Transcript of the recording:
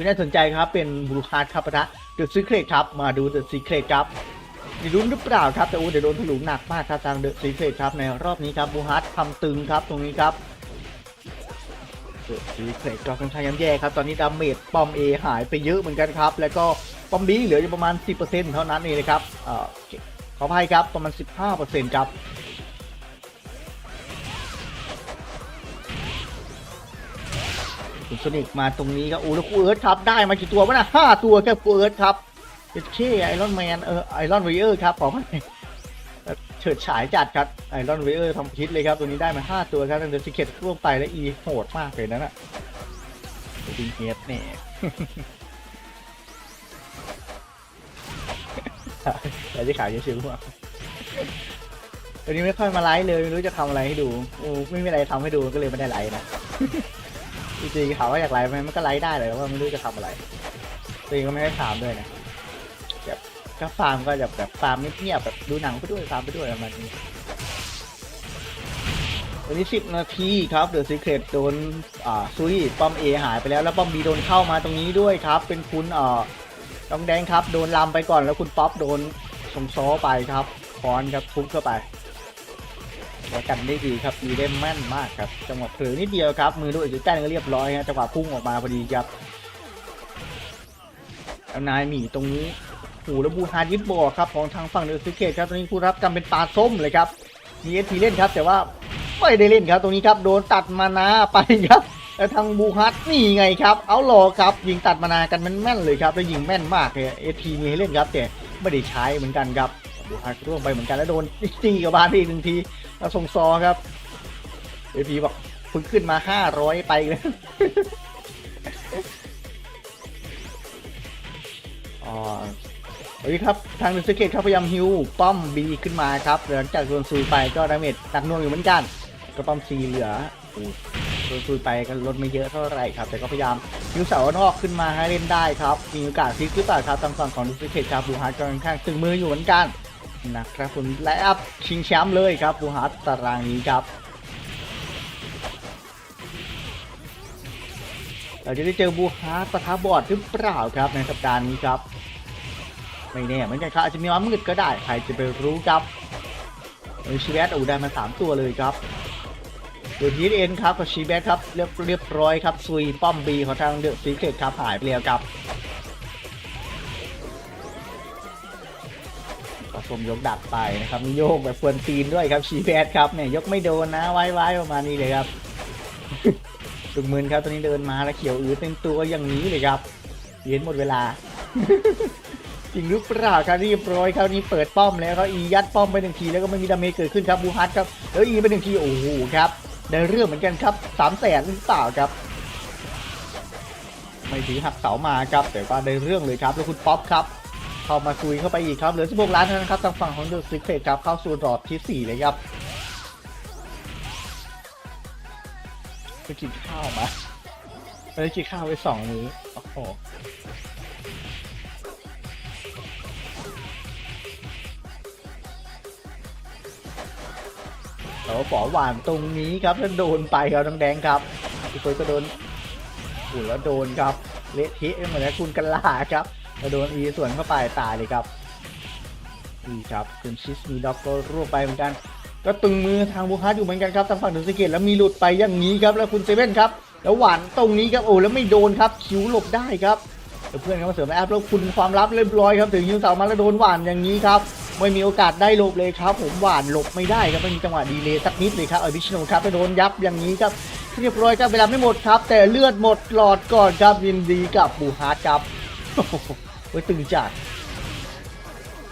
ที่น่าสนใจครับ เป็นบลูฮาร์ดครับปะทะเดอะซีเครตครับ มาดูเดอะซีเครตครับจะรุ้นหรือเปล่าครับ แต่โอ้เดี๋ยวโดนถลุงหนักมากครับทางเดอะซีเครตครับในรอบนี้ครับบูฮาร์ดทำตึงครับตรงนี้ครับเดอะซีเครตก็ค่อนข้างย่ำแย่ครับตอนนี้ดาเมจปอม A หายไปเยอะเหมือนกันครับ แล้วก็ปอม B เหลืออยู่ประมาณ 10%เท่านั้นเองนะครับเอ่อขออภัยครับประมาณ 15%ครับ คุณโซนิกมาตรงนี้ครับโอ้แล้วคูเอิร์ธครับได้มากี่ตัววะนะห้าตัวแค่คูเอิร์ธครับเอชเคไอรอนแมนเออไอรอนเวเออร์ครับขอมาเฉิดฉายจัดครับไอรอนเวเออร์ทำพิษเลยครับตัวนี้ได้มาห้าตัวครับตั้งแต่ซิกเก็ตร่วงไปแล้วอีโหดมากเลยนั่นน่ะดิงเฮดเนี่ยแต่ที่ขายเฉยๆว่าตัวนี้ไม่ค่อยมาไลฟ์เลยไม่รู้จะทำอะไรให้ดูโอ้ไม่มีอะไรทำให้ดูก็เลยไม่ได้ไลฟ์นะ จริงๆถามว่าอยากไลฟ์ไหมมันก็ไลฟ์ได้เลยว่าไม่รู้จะทำอะไรตัวเองก็ไม่ได้ถามด้วยนะแบบก็ฟาร์มก็แบบแบบฟาร์มเงียบๆแบบดูหนังไปด้วยฟาร์มไปด้วยประมาณนี้วันนี้สิบนาทีครับเดอะซีเครตโดนอ่าซุยป้อมเอหายไปแล้วแล้วป้อมบีโดนเข้ามาตรงนี้ด้วยครับ เป็นคุณอ่าน้องแดงครับ โดนลำไปก่อนแล้วคุณป๊อปโดนส่งซ้อไปครับคอนครับทุบเข้าไป และกันได้ดีครับมีได้แม่นมากครับ จังหวะเผลอนิดเดียวครับ มือด้วยจุดใกล้ก็เรียบร้อยฮะจังหวะพุ่งออกมาพอดีครับแล้วนายหมีตรงนี้หูแล้วบูฮาร์ดยิบบอกครับของทางฝั่งเดอะซิเกตครับตรงนี้ผู้รับกำเป็นปลาส้มเลยครับมีเอสพีเล่นครับ แต่ว่าไม่ได้เล่นครับ ตรงนี้ครับโดนตัดมานาไปครับแล้วทางบูฮาร์ดนี่ไงครับ เอาหลอครับ ยิงตัดมานากันแม่นๆเลยครับแล้วยิงแม่นมากเลยเอสพีมีให้เล่นครับแต่ไม่ได้ใช้เหมือนกันครับบูฮาร์ดร่วงไปเหมือนกันแล้วโดนตีกับบานไปอีกหนึ่งที แล้วส่งซอครับเอพีบอกเพิ่งขึ้นมาห้าร้อยไปเลยอ๋อสวัสดีครับ ทางดิสเกตครับพยายามฮิวป้อมบีขึ้นมาครับ หลังจากโดนซูไปก็ดาเมจหนักหน่วงอยู่เหมือนกัน ก็ป้อมซีเหลือโดนซูไปก็ลดไม่เยอะเท่าไหร่ครับ แต่ก็พยายามฮิวเสานอกขึ้นมาให้เล่นได้ครับ มีโอกาสพลิกหรือเปล่าครับทางฝั่งของดิสเกตครับบูฮาร์ดก็ค่อนข้างตึงมืออยู่เหมือนกัน นะครับคุณและอัพชิงแชมป์เลยครับบูฮาร์ตตารางนี้ครับ เราจะได้เจอบูฮาร์ตปะทะบอดหรือเปล่าครับในสัปดาห์นี้ครับ ไม่แน่เหมือนกันครับอาจจะมีม้ามืดก็ได้ ใครจะไปรู้ครับเอชีแบตอูได้มา 3 ตัวเลยครับเดอะพีเอ็นครับกับชีแบตครับเรียบเรียบร้อยครับซุยป้อมบีของทางเดอะซีเคทครับหายไปแล้วครับ ผมยกดักไปนะครับมีโยกแบบควนตีนด้วยครับชีแพดครับเนี่ยยกไม่โดนนะไว้ไว้ประมาณนี้เลยครับตุกมืนครับตอนนี้เดินมาแล้วเขียวอื้อเต็มตัวอย่างนี้เลยครับเย็นหมดเวลาจริงหรือเปล่าครับเรียบร้อยครับนี่เปิดป้อมแล้วครับอียัดป้อมไปหนึ่งทีแล้วก็ไม่มีดาเมจเกิดขึ้นครับบูฮัตครับแล้วอีไปหนึ่งทีโอ้โหครับได้เรื่องเหมือนกันครับสามแสนหรือเปล่าครับไม่ถือหักเสามาครับแต่ว่าได้เรื่องเลยครับแล้วคุณป๊อปครับ เข้ามาคุยเข้าไปอีกครับเหลือ 16 ล้านเท่านั้นครับทางฝั่งของเดอะซิกเฟตครับเข้าสู่รอบที่ 4 เลยครับไปกินข้าวมาไปกินข้าวไปสองมื้อโอ้โหแต่ว่าปอหวานตรงนี้ครับแล้วโดนไปครับน้องแดงครับพี่เฟิร์สก็โดนอ้โหแล้วโดนครับเละเทะไปหมดแล้วคุณกันลาครับ แล้วโดนอีส่วนเข้าไปตายเลยครับนี่ครับคุณชิสมีด็อกก็ร่วงไปเหมือนกัน ก็ตึงมือทางบูฮาร์ดอยู่เหมือนกันครับทางฝั่งดูสเกตแล้วมีหลุดไปอย่างนี้ครับแล้วคุณเซเว่นครับแล้วหวานตรงนี้ครับโอ้แล้วไม่โดนครับคิวหลบได้ครับเพื่อนเขามาเสริมแอปแล้วคุณความลับเรียบร้อยครับถึงยิงเสามาแล้วโดนหวานอย่างนี้ครับไม่มีโอกาสได้หลบเลยครับ ผมหวานหลบไม่ได้ครับไม่มีจังหวะดีเลย์สักนิดเลยครับเออพิชโนครับไปโดนยับอย่างนี้ครับเรียบร้อยครับเวลาไม่หมดครับ แต่เลือดหมดหลอดก่อนครับยินดีกับบูฮาร์ดครับ โอ้โหเว้ยตึงจัด